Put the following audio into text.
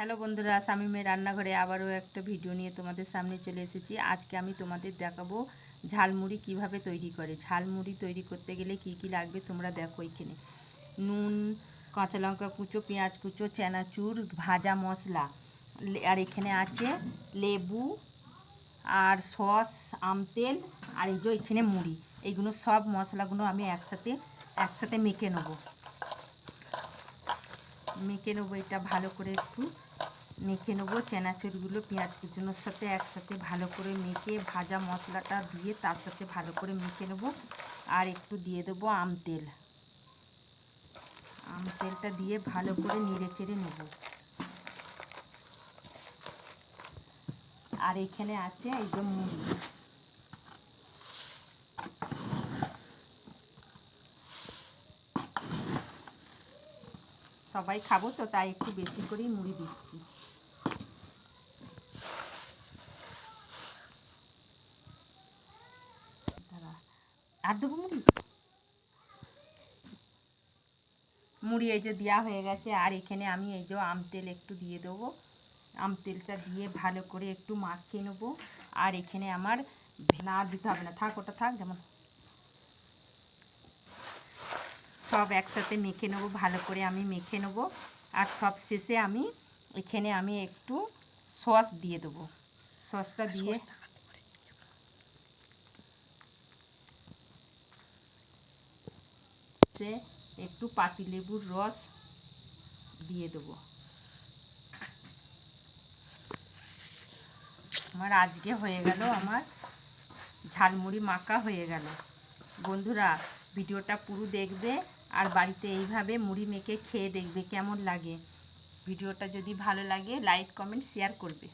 Hello বন্ধুরা, শামিমের রান্নাঘরে আবারও একটা ভিডিও নিয়ে তোমাদের সামনে চলে এসেছি। আজকে আমি তোমাদের দেখাবো ঝালমুড়ি কীভাবে তৈরি করে। ঝালমুড়ি তৈরি করতে গেলে কি কি লাগবে তোমরা দেখো এখানে। নুন, কাঁচা লঙ্কা কুচো, পেঁয়াজ কুচো, চানাচুর, ভাজা মশলা, আর এখানে আছে লেবু আর সস আমতেল আর এই যে এখানে মুড়ি। এইগুলো সব মশলাগুলো আমি একসাথে একসাথে মেখে নেব। মেখে নেব এটা ভালো করে একটু। মেখে নেব চেনাচুরগুলো পেঁয়াজ কুচুনোর সাথে একসাথে ভালো করে মেখে ভাজা মশলাটা দিয়ে তার সাথে ভালো করে মেখে নেব। আর একটু দিয়ে দেবো আম তেল। আম তেলটা দিয়ে ভালো করে নেড়ে চেড়ে নেব। আর এখানে আছে একদম মুড়ি। সবাই খাব তো, তাই একটু বেশি করেই মুড়ি দিচ্ছি। আর দেবো মুড়ি? মুড়ি এই যে দেওয়া হয়ে গেছে, আর এখানে আমি এই যে আম তেল একটু দিয়ে দেবো। আম তেলটা দিয়ে ভালো করে একটু মাখিয়ে নেব। আর এখানে আমার না দিতে হবে না, থাক ওটা থাক, যেমন সব একসাথে মেখে নেব ভালো করে আমি মেখে নেব। আর সব শেষে আমি এখানে আমি একটু সস দিয়ে দেবো। সসটা দিয়ে সে একটু পাতিলেবুর রস দিয়ে দেবো। আমার আজকে হয়ে গেল আমার ঝালমুড়ি মাখা হয়ে গেল। বন্ধুরা ভিডিওটা পুরো দেখবে। আর বাড়িতে এইভাবে মুড়ি মেখে খেয়ে দেখবে কেমন লাগে। ভিডিওটা যদি ভালো লাগে লাইক কমেন্ট শেয়ার করবে।